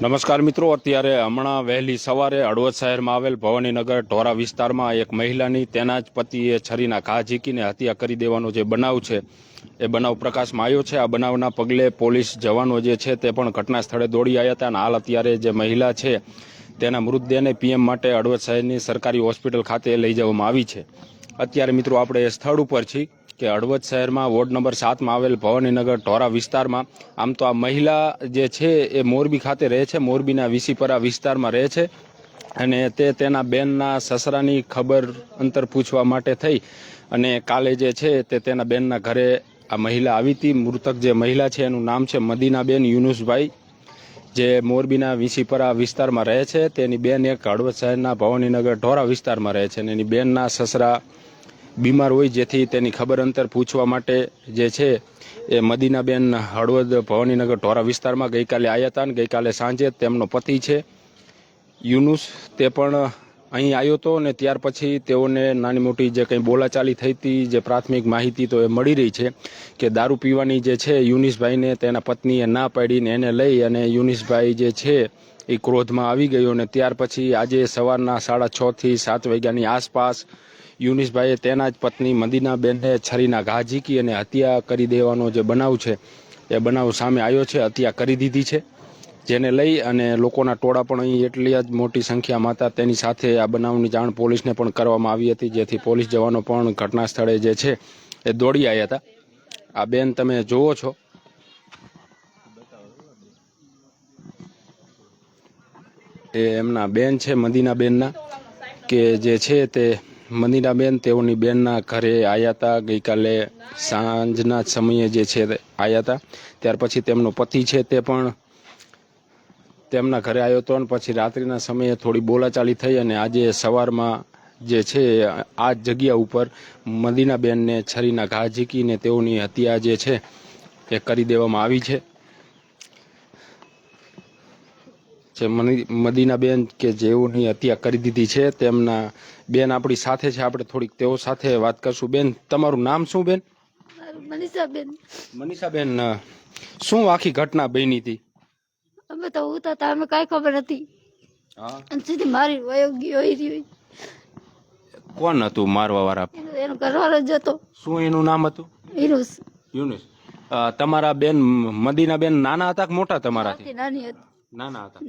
નમસ્કાર મિત્રો, અત્યારે હમણાં વહેલી સવારે હળવદ શહેરમાં આવેલ ભવાનીનગર ઢોરા વિસ્તારમાં એક મહિલાની તેના જ પતિએ છરીના ઘા ઝીકીને હત્યા કરી દેવાનો જે બનાવ છે, એ બનાવ પ્રકાશમાં આવ્યો છે. આ બનાવના પગલે પોલીસ જવાનો જે છે તે પણ ઘટના સ્થળે દોડી આવ્યા હતા અને હાલ અત્યારે જે મહિલા છે તેના મૃતદેહને પીએમ માટે હળવદ શહેરની સરકારી હોસ્પિટલ ખાતે લઈ જવામાં આવી છે. અત્યારે મિત્રો, આપણે એ સ્થળ ઉપર છીએ. કે હળવદ શહેરમાં વોર્ડ નંબર સાતમાં આવેલ ભવાનીનગર ઢોરા વિસ્તારમાં, આમ તો આ મહિલા જે છે એ મોરબી ખાતે રહે છે, મોરબીના વિસીપરા વિસ્તારમાં રહે છે અને તે તેના બેનના સસરાની ખબર અંતર પૂછવા માટે થઈ અને કાલે જે છે તે તેના બેનના ઘરે આ મહિલા આવી હતી. મૃતક જે મહિલા છે એનું નામ છે મદીનાબેન યુનુસભાઈ, જે મોરબીના વિસીપરા વિસ્તારમાં રહે છે. તેની બેન એક હળવદ શહેરના ભવાનીનગર ઢોરા વિસ્તારમાં રહે છે અને એની બેનના સસરા બીમાર હોય જેથી તેની ખબર અંતર પૂછવા માટે જે છે એ મદીનાબેન હળવદ ભવાનીનગર ઢોરા વિસ્તારમાં ગઈકાલે આવ્યા હતા અને ગઈકાલે સાંજે તેમનો પતિ છે. યુનુસ તે પણ અહીં આવ્યો હતો અને ત્યાર પછી તેઓને નાની મોટી જે કંઈ બોલાચાલી થઈ હતી, જે પ્રાથમિક માહિતી તો એ મળી રહી છે કે દારૂ પીવાની જે છે યુનિસભાઈને તેના પત્નીએ ના પાડીને એને લઈ અને યુનિસભાઈ જે છે એ ક્રોધમાં આવી ગયો અને ત્યાર પછી આજે સવારના સાડા છથી સાત વાગ્યાની આસપાસ યુનિસભાઈએ તેના જ પત્ની મદીનાબેનને છરીના ઘા ઝીકી અને હત્યા કરી દેવાનો જે બનાવ છે, એ બનાવ સામે આવ્યો છે, હત્યા કરી દીધી છે. જેને લઈ અને લોકોના ટોળા પણ અહીં એટલી જ મોટી સંખ્યામાં હતા. તેની સાથે આ બનાવની જાણ પોલીસને પણ કરવામાં આવી હતી, જેથી પોલીસ જવાનો પણ ઘટના સ્થળે જે છે, એ દોડી આવ્યા હતા. આ બેન તમે જુઓ છો. એ એમના બેન છે, મદીનાબેનના, કે જે છે તે મંદિરાબેન તેઓની બેનના ઘરે આવ્યા હતા ગઈકાલે સાંજના સમયે જે છે આવ્યા હતા ત્યાર પછી તેમનો પતિ છે તે પણ તેમના ઘરે આવ્યો હતો અને પછી રાત્રિના સમયે થોડી બોલાચાલી થઈ અને આજે સવારમાં જે છે આ જગ્યા ઉપર મદીનાબેનને છરીના ઘા ઝીકીને તેઓની હત્યા જે છે એ કરી દેવામાં આવી છે. જે મદીનાબેન કે જેઓની હત્યા કરી દીધી છે તેમના બેન આપણી સાથે છે. આપણે થોડીક તેઓ સાથે વાત કરશું. બેન તમારું નામ શું બેન? મનીષાબેન. મનીષાબેન શું આખી ઘટના બની હતી? અમે તો ઉતા હતા. અમે કાંઈ ખબર હતી હા. સીધી મારી વયો ગયો હોય. રહ્યો કોણ હતું મારવા વાળા એનો ઘરવાળો જ હતો. શું એનું નામ હતું? યુનુસ. યુનુસ. તમારા બેન મદીનાબેન નાના હતા કે મોટા તમારાથી? નાની હતી. નાના હતા.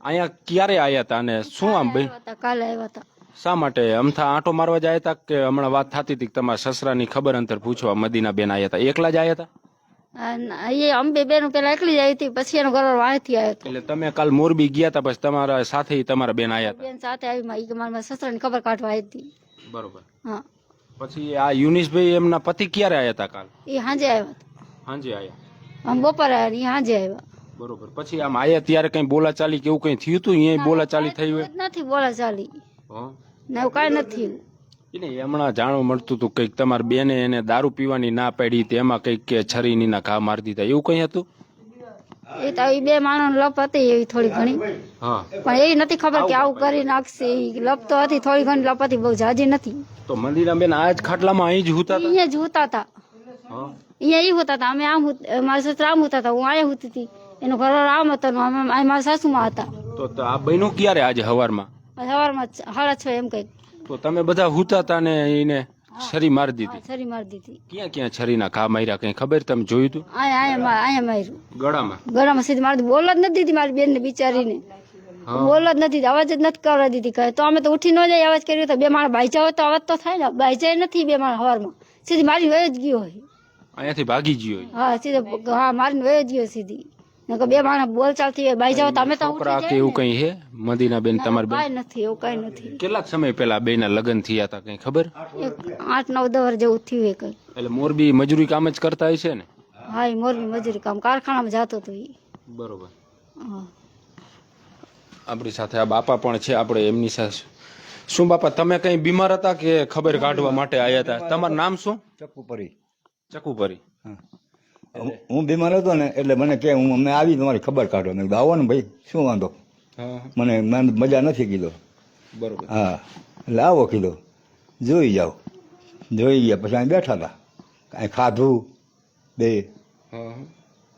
અહીંયા ક્યારે આવ્યા હતા અને શું આમ બેન કાલે આવ્યા હતા શા માટે અમથા આંટો મારવા જાય હતા કે હમણાં વાત થતી હતી કે તમારા સસરાની ખબર અંતર પૂછવા મદીના બેન આવ્યા હતા એકલા જ આવ્યા હતા એ અંબે બેન પેલા એકલી જ આવી હતી પછી એનો ઘરવાળો અહીંથી આવ્યો હતો એટલે તમે કાલ મોરબી ગયા હતા પછી તમારા સાથે તમારા બેન આવ્યા હતા બેન સાથે આવી મારા સસરાની ખબર કાઢવા આવી હતી. બરોબર. હા. પછી આ યુનિસભાઈ એમના પતિ ક્યારે આવ્યા હતા કાલ? એ સાંજે આવ્યા હતા સાંજે આવ્યા બપોરે આવ્યા સાંજે આવ્યા બરોબર. પછી આમ આયા ત્યારે કઈ બોલા ચાલી કેવું કઈ થયું તું? અહીંયા બોલાચાલી થઈ હોય? નથી બોલા ચાલી હં? ને કઈ નથી એને હમણાં જાણવા મળતું હતું કંઈક તમારી બેને એને દારૂ પીવાની ના પાડી હતી એમાં કંઈક કે છરીની ના ઘા મારી દીધા. એવું કઈ હતું? એ તો એ બે માણસ લપ હતી એવી થોડી ઘણી. પણ એ નથી ખબર કે આવું કરી નાખશે. લપ તો હતી થોડી ઘણી લપ હતી બહુ જાજી નથી. તો મંદિરા બેન આ જ ખાટલામાં અહીં જ હુતા અહીંયા જ હોતા હતા. અહીંયા ઈ હોતા હતા. અમે આમ મારા સસરા આમ હોતા હતા. હું અહીંયા હોતી હતી. એનો ઘર આમ હતો ને અમે મારા સાસુમાં હતા. તો તો આ બન્યું ક્યારે આજે હવારમાં? સવારમાં હાડા સાડા છ એમ કઈ તો તમે બધા હુતા હતા ને એને છરી મારી દીધી. છરી મારી દીધી. ક્યાં ક્યાં છરીના ઘા માર્યા? કઈ ખબર તમે જોયું હતું અહીંયા મા- માર્યું. ગળામાં? ગળામાં સીધી મારી. બોલ જ નથી દીધી મારી બેન ને બિચારીને. બોલ જ નથી અવાજ જ નથી કરવા દીધી કહે તો અમે તો ઉઠી ન જાય અવાજ કર્યો તો બે માણસ બાઈ હોય તો અવાજ તો થાય ને. જાય નથી બે માણસ હવારમાં. સીધી મારી વયો જ ગયો હોય. અહીંયાથી ભાગી ગયો હા સીધો હા મારીને વયો જ ગયો સીધી. નકર બે માણસ બોલ ચાલતી હોય બાઈ જાવ તમે તો છોકરા કે એવું કઈ હે? મદીના બેન તમારી બેન? કાંઈ નથી એવું કાંઈ નથી. કેટલાક સમય પહેલા બે ના લગ્ન થયા હતા કઈ ખબર? એક આઠ નવ દસ જેવું થયું કઈ એટલે મોરબી મજૂરી કામ જ કરતા હશે ને? હા એ મોરબી મજૂરી કામ. કારખાનામાં જતો હતો એ. બરોબર. હા. આપણી સાથે આ બાપા પણ છે આપણે એમની સાથે શું? બાપા તમે કઈ બીમાર હતા કે ખબર કાઢવા માટે આવ્યા હતા? તમારું નામ શું? ચક્કુ પરી ચકુપરી. હું- હું બીમાર હતો ને એટલે મને કે હું અમે આવી તમારી ખબર કાઢો. મેં આવો ને ભાઈ શું વાંધો? મને મજા નથી કીધો. બરોબર. હા એટલે આવો કીધો. જોઈ જાઓ. જોઈ ગયા પછી અહીં બેઠા હતા. કાંઈ ખાધું બે. હા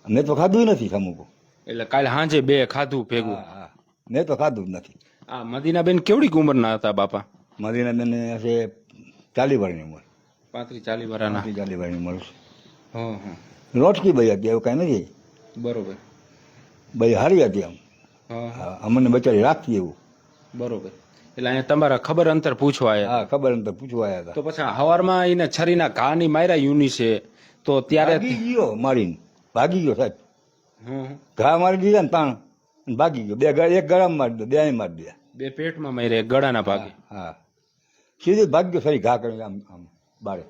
મેં તો ખાધું નથી અમુક. એટલે કાલે સાંજે બે ખાધું ભેગું? મેં તો ખાધું જ નથી. આ મદીનાબેન કેવડી ઉંમરના હતા બાપા? મદીનાબેન હશે ચાલી વર્ષની ઉંમર. પાંત્રીસ ચાલીસ વર્ષના. ચાલી વર્ષની ઉંમર હા હા. લોટકી ભાઈ હતી એવું કાંઈ નથી. બરોબર. ભાઈ હારી હતી આમ હા અમને બચારી રાખતી એવું. બરોબર. એટલે અહીંયા તમારા ખબર અંતર પૂછવા આવ્યા હા ખબર અંતર પૂછવા આવ્યા હતા. તો પછી હવારમાં એને છરીના ઘાની માર્યા છે. તો ત્યારે ભાગી ગયો મારીને. ભાગી ગયો સાહેબ. ઘા મારી દીધા ને તાણ. ભાગી ગયો. બે એક ગળામાં મારી દો બે મારી દીધા. બે પેટમાં માર્યા ગળાના ભાગે. હા સીધી ભાગ્યો ફરી ઘા કરીને આમ આમ બારે.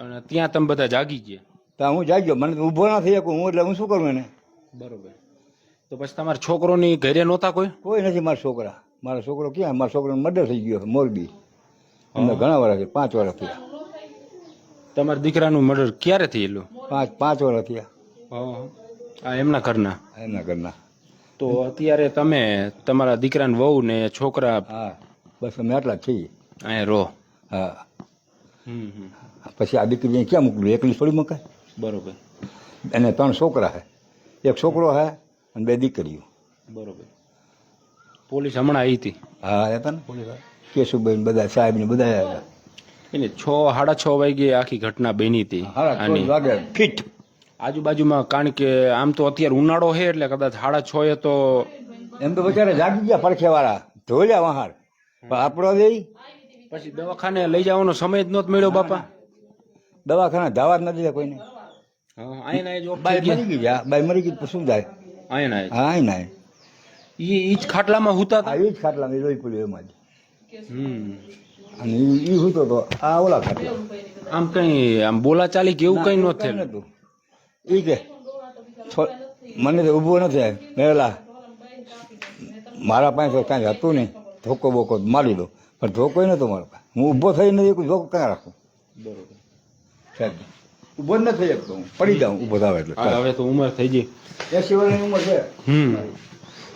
અને ત્યાં તમે બધા જાગી ગયા? તો હું જાગ્યો મને ઊભો ના થઈ શકું. હું એટલે હું શું કરું એને? બરોબર. તો પછી તમારા છોકરોની ઘરે નહોતા કોઈ? કોઈ નથી મારા છોકરા. મારો છોકરો ક્યાં? મારા છોકરાનો મર્ડર થઈ ગયો મોરબી. એમને ઘણા વર્ષ થયા પાંચ વર્ષ થયા. તમારા દીકરાનું મર્ડર ક્યારે થયેલું? પાંચ પાંચ વર્ષ થયા. આ એમના ઘરના? એમના ઘરના. તો અત્યારે તમે તમારા દીકરાને વહુ ને છોકરા હા. બસ અમે આટલા જ છીએ. અહીંયા રહો. હા. પછી આ દીકરી ક્યાં મોકલું? એકલી થોડી મકાય? બરોબર. એને ત્રણ છોકરા છે એક છોકરો છે અને બે દીકરીઓ. બરોબર. પોલીસ હમણાં આવી હતી? હા આવ્યા હતા ને. પોલીસ કેશુભાઈ બધા સાહેબ ને બધા આવ્યા. એને છ સાડા છ વાગે આખી ઘટના બની હતી. વાગે. ફિટ. આજુબાજુમાં કારણ કે આમ તો અત્યારે ઉનાળો છે એટલે કદાચ સાડા છ એ તો એમ તો બચારા જાગી ગયા પડખે વાળા ધોલ્યા વહાર પણ આપણો દે પછી દવાખાને લઈ જવાનો સમય જ નહોતો મળ્યો બાપા. દવાખાના ધાવા જ નથી દીધા કોઈને. બાઈ મરી ગઈ બાઈ મરી ગઈ શું થાય આયના જ. હા ના ઈ ઈ જ ખાટલામાં હુતા હતા એ જ ખાટલામાં લોહી પડ્યું એમાં જ. હમ. અને એ હૂતો તો આ ઓલા ખાટલા. આમ કઈ આમ બોલાચાલી કે એવું કઈ નહોતું કઈ થયેલું? ઈ કે મને તો ઊભો નથી મેલા. મારા પાસે કાંઈ હતું નહીં ધોકો બોકો મારી દો. પણ ધોકો નતો મારો હું ઊભો થઈ નથી કોઈ ધોકો ક્યાં રાખું? બરોબર. સાહેબ ઊભો ન થઈ શકતો હું. પડી જાઉં ઊભો થાવ એટલે. હવે તો ઉંમર થઈ ગઈ. એસી વર્ષની ઉંમર છે. હમ.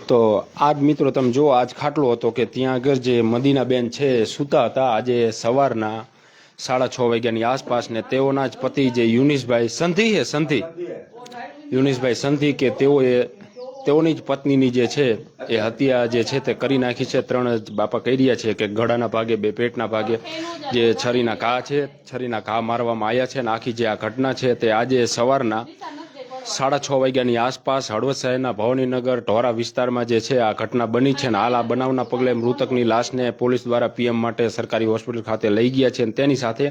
તો આજ મિત્રો તમે જો આજ ખાટલો હતો કે ત્યાં આગળ જે મદીના બેન છે સૂતા હતા આજે સવારના સાડા છ વાગ્યાની આસપાસ ને તેઓના જ પતિ જે યુનિશભાઈ સંધિ હે સંધિ. યુનિશભાઈ સંધિ કે તેઓએ તેઓની જ પત્નીની જે છે, એ હત્યા જે છે તે કરી નાખી છે. ત્રણ બાપા કહી રહ્યા છે કે ગળાના ભાગે, બે પેટના ભાગે જે છરીના ઘા છે, છરીના ઘા મારવામાં આવ્યા છે અને આખી જે આ ઘટના છે તે આજે સવારના સાડા છ વાગ્યાની આસપાસ હળવદ શહેરના ભવાનીનગર ઢોરા વિસ્તારમાં જે છે આ ઘટના બની છે અને હાલ આ બનાવના પગલે મૃતકની લાશને પોલીસ દ્વારા પીએમ માટે સરકારી હોસ્પિટલ ખાતે લઈ ગયા છે અને તેની સાથે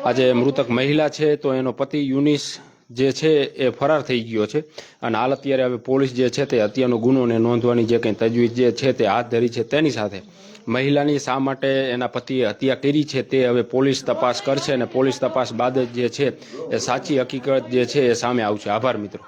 આજે મૃતક મહિલા છે તો એનો પતિ યુનિસ જે છે એ ફરાર થઈ ગયો છે. અને હાલ અત્યારે હવે પોલીસ જે છે તે હત્યાનો ગુનોને નોંધવાની જે કંઈ તજવીજ જે છે તે હાથ ધરી છે તેની સાથે. મહિલાની શા માટે એના પતિએ હત્યા કરી છે તે હવે પોલીસ તપાસ કરશે અને પોલીસ તપાસ બાદ જે છે એ સાચી હકીકત જે છે એ સામે આવશે. આભાર મિત્રો.